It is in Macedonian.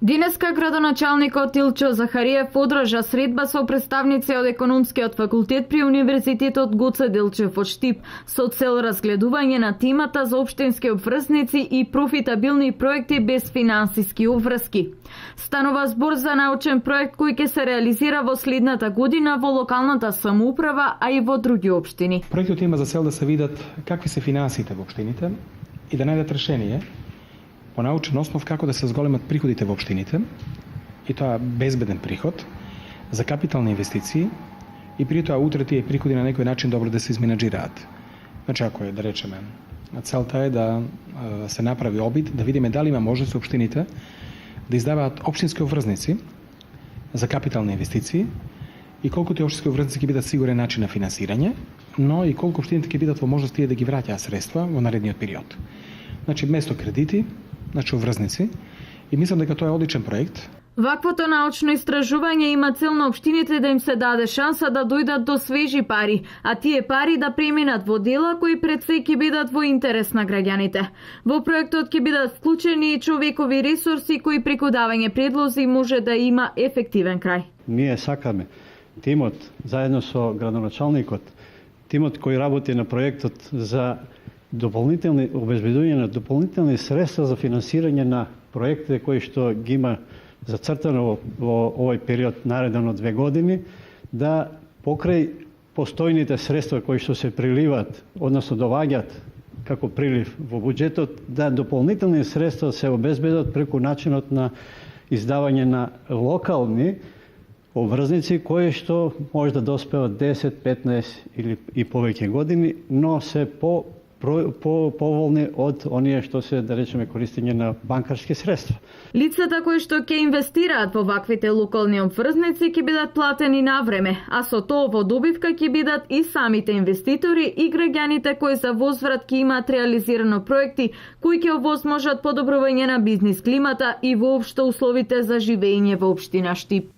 Денеска градоначалникот Илчо Захариев одржа средба со представници од економскиот факултет при Универзитетот Гоце Делчев во Штип со цел разгледување на темата за општински обврзници и профитабилни проекти без финансиски обврски. Станува збор за научен проект кој ќе се реализира во следната година во локалната самоуправа, а и во други општини. Проектот има за цел да се видат какви се финансите во општините и да најдат решение научен основ како да се зголемат приходите во општините и тоа безбеден приход за капитални инвестиции и при тоа утре тие приходи на некој начин добро да се изменаджираат. Значи ако е да речеме целта е да се направи обид да видиме дали има можност општините да издаваат општински обврзници за капитални инвестиции и колку тие општински обврзници ќе бидат сигурен начин на финансирање, но и колку општините ќе бидат во можност тие да ги враќаат средства во наредниот период. Значи, место кредити, значи уврзници, и мислам дека тоа е одличен проект. Ваквото научно истражување има цел на општините да им се даде шанса да дојдат до свежи пари, а тие пари да преминат во дела кои пред се ќе бидат во интерес на граѓаните. Во проектот ќе бидат вклучени и човекови ресурси кои преку давање предлози може да има ефективен крај. Ние сакаме тимот заедно со градоначалникот, тимот кој работи на проектот за дополнителни обезбедување на дополнителни средства за финансирање на проектите кои што ги има зацртано во, во овој период нареден од две години, да покрај постојните средства кои што се приливат, односно доваѓат како прилив во буџетот, да дополнителни средства се обезбедат преку начинот на издавање на локални обврзници кои што може да доспеват 10, 15 или и повеќе години, но се по по по поволни од оние што се да речеме користење на банкарски средства. Лицата кои што ќе инвестираат во ваквите локални обврзници ќе бидат платени на време, а со тоа во добивка ќе бидат и самите инвеститори и граѓаните кои за возврат ќе имаат реализирано проекти кои ќе овозможат подобрување на бизнис климата и воопшто условите за живење во општина Штип.